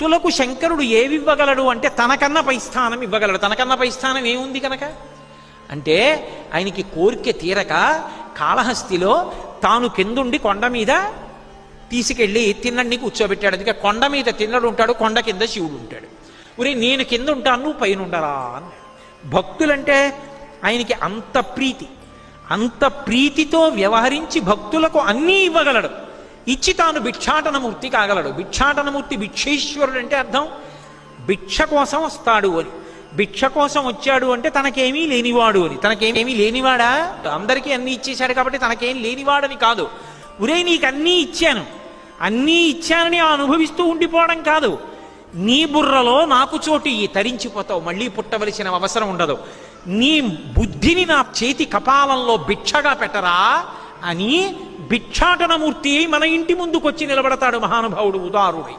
భక్తులకు శంకరుడు ఏవివ్వగలడు అంటే తనకన్నా పై స్థానం ఇవ్వగలడు. తనకన్నా పై స్థానం ఏముంది కనుక? అంటే ఆయనకి కోరిక తీరక కాళహస్తిలో తాను కిందుండి కొండ మీద తీసుకెళ్ళి తిన్నడిని కూర్చోబెట్టాడు. అందుకే కొండ మీద తిన్నడు ఉంటాడు కొండ కింద శివుడు ఉంటాడు. ఉరే నేను కింద ఉంటాను నువ్వు పైన ఉండరా అన్నాడు భక్తులంటే ఆయనకి అంత ప్రీతి. అంత ప్రీతితో వ్యవహరించి భక్తులకు అన్నీ ఇవ్వగలడు. ఇచ్చి తాను భిక్షాటనమూర్తి కాగలడు. భిక్షాటనమూర్తి భిక్షేశ్వరుడు అంటే అర్థం? భిక్ష కోసం వస్తాడు అని. భిక్ష కోసం వచ్చాడు అంటే తనకేమీ లేనివాడు అని. తనకేమీ లేనివాడా? అందరికీ అన్నీ ఇచ్చేశాడు కాబట్టి తనకేం లేనివాడని కాదు. ఉరే నీకు అన్నీ ఇచ్చాను. అన్నీ ఇచ్చానని అనుభవిస్తూ ఉండిపోవడం కాదు. నీ బుర్రలో నాకు చోటు తరించిపోతావు. మళ్ళీ పుట్టవలసిన అవసరం ఉండదు. నీ బుద్ధిని నా చేతి కపాలంలో భిక్షగా పెట్టరా? అని భిక్షాటనమూర్తి మన ఇంటి ముందుకొచ్చి నిలబడతాడు మహానుభావుడు ఉదారుడై.